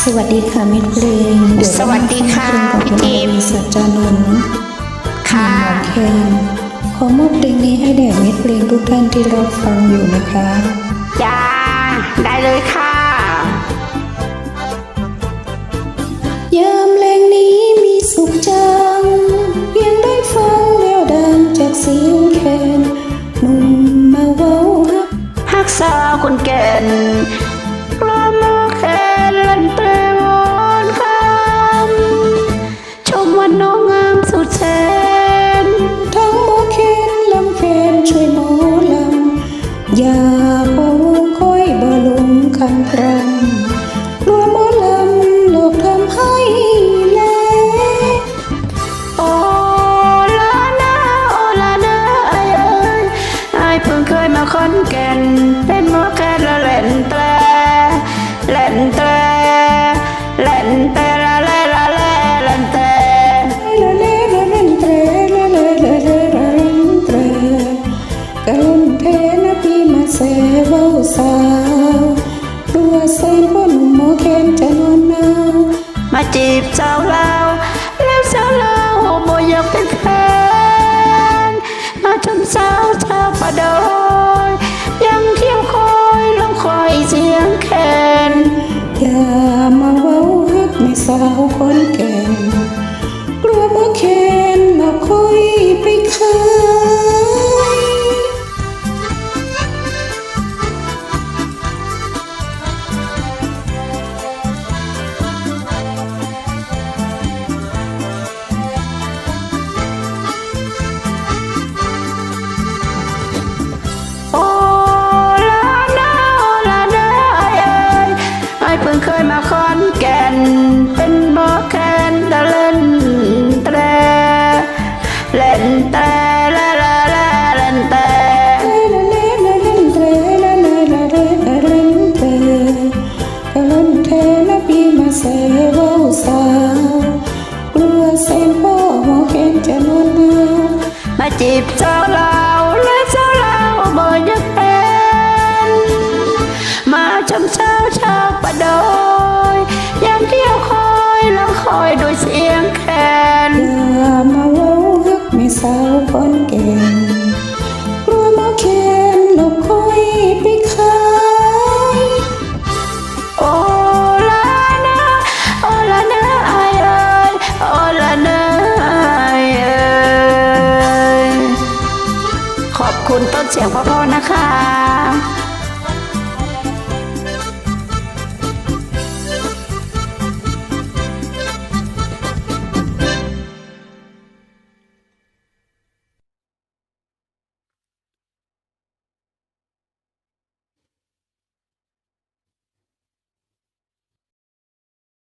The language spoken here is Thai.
สวัสดีค่ะมิตรเพลงเดี๋ยวสวัสดีค่ะเรามาฟังเพลงของพี่คุณอทิพย์ริสัจจานนท์ค่ะหมอเคนขอมอบเพลงนี้ให้แด่มิตรเพลงทุกท่านที่รับฟังอยู่นะคะจ้าได้เลยค่ะยามแรงนี้มีสุขจังเพียงได้ฟังแล้วดังจากเสียงแคนหนุ่มมาเว้าฮักฮักษาคนแก่น ลงคำพรำกลัวหมอลำหลอกทำให้แลโอลานาโอลานาไอเอ้ยไอเพิ่งเคยมาคอนแก่นเป็นหมอแค่ละเล่นแตรเล่นแตร สาวลาวแล้วสาวลาวบ่อยากเป็นแฟนมาชมสาวชาวประดอยยังเที่ยวคอยลองคอยเสียงแคนอย่ามาเว้าฮักไม่สาวคนแก่กลัวหมอเคนมาคุยไปเคย เทละพี่มาเสเวาสาวกลัวเส้นพ่อหมอเคนจะนอนหนามาจีบสาวลาและสาวลาบ่อยากเป็นมาชมสาวชาวประดอยยามเที่ยวคอยแล้วคอยด้วยเสียงแคนอย่ามาเว้าฮักไม่สาวคนเก่ง คุณต้นเสียงพ่อๆนะคะ